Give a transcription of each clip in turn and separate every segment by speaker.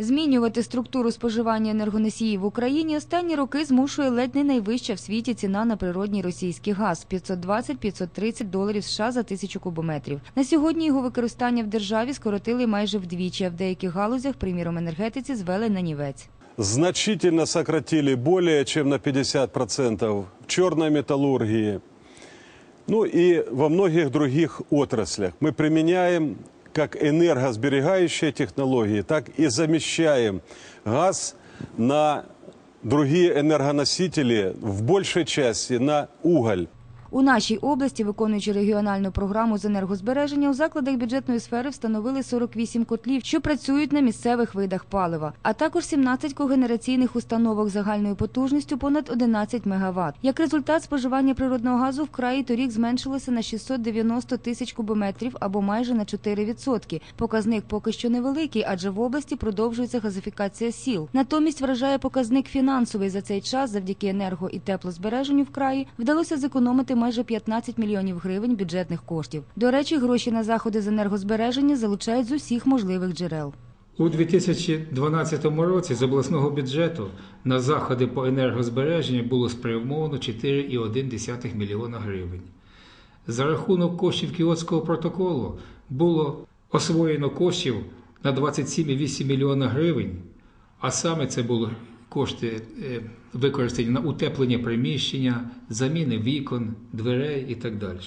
Speaker 1: Змінювати структуру споживання енергоносіїв в Україні останні роки змушує ледь не найвища в світі ціна на природній російський газ 520-530 доларів США за тисячу кубометрів. На сьогодні його використання в державі скоротили майже вдвічі, а в деяких галузях, приміром енергетиці, звели на нівець.
Speaker 2: значительно сократили более чем на 50% в черной металлургии, ну и во многих других отраслях. Мы применяем как энергосберегающие технологии, так и замещаем газ на другие энергоносители, в большей части на уголь.
Speaker 1: У нашій області, виконуючи регіональну програму з енергозбереження, у закладах бюджетної сфери встановили 48 котлів, що працюють на місцевих видах палива, а також 17 когенераційних установок загальною потужністю понад 11 МВт. Як результат, споживання природного газу в краї торік зменшилося на 690 тисяч кубометрів або майже на 4%. Показник поки що невеликий, адже в області продовжується газифікація сіл. Натомість вражає показник фінансовий за цей час завдяки енерго і теплозбереженню в краї вдалося зекономити майже 15 мільйонів гривень бюджетних коштів. До речі, гроші на заходи з енергозбереження залучають з усіх можливих джерел.
Speaker 3: У 2012 році з обласного бюджету на заходи по енергозбереженню було спрямовано 4,1 мільйона гривень. За рахунок коштів Кіотського протоколу було освоєно коштів на 27,8 мільйона гривень, а саме це були кошти е, використані на утеплення приміщення, заміни вікон, дверей і так далі.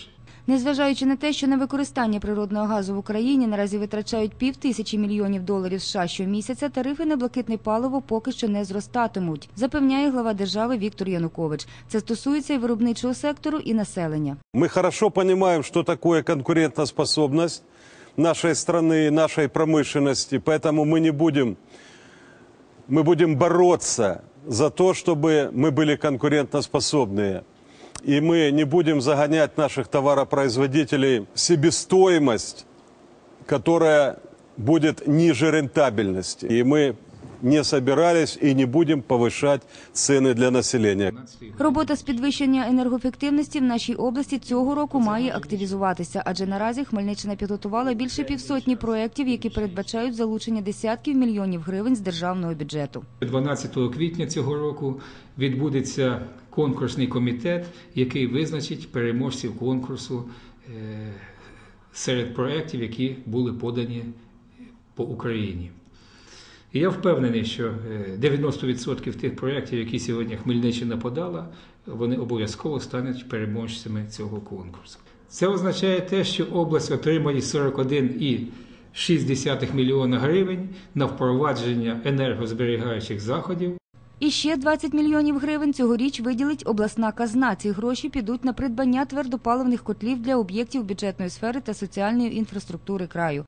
Speaker 1: Незважаючи на те, що на використання природного газу в Україні наразі витрачають пів тисячі мільйонів доларів США щомісяця, тарифи на блакитне паливо поки що не зростатимуть, запевняє глава держави Віктор Янукович. Це стосується і виробничого сектору, і населення.
Speaker 2: Мы хорошо понимаем, что такое конкурентоспособность нашей страны, нашей промышленности, поэтому мы не будем, мы будем бороться за то, чтобы мы были конкурентоспособные. И мы не будем загонять наших товаропроизводителей в себестоимость, которая будет ниже рентабельности. И мы не собирались и не будем повышать цены для населения.
Speaker 1: Робота з підвищення енергоефективності в нашій області цього року має активізуватися, адже наразі Хмельниччина підготувала більше півсотні проєктів, які передбачають залучення десятків мільйонів гривень з державного бюджету.
Speaker 3: 12 квітня цього року відбудеться конкурсний комітет, який визначить переможців конкурсу е, серед проєктів, які були подані по Україні. І я впевнений, що е, 90% тих проєктів, які сьогодні Хмельниччина подала, вони обов'язково стануть переможцями цього конкурсу. Це означає те, що область отримає 41,6 мільйона гривень на впровадження енергозберігаючих заходів.
Speaker 1: І ще 20 мільйонів гривень цьогоріч виділить обласна казна. Ці гроші підуть на придбання твердопаливних котлів для об'єктів бюджетної сфери та соціальної інфраструктури краю.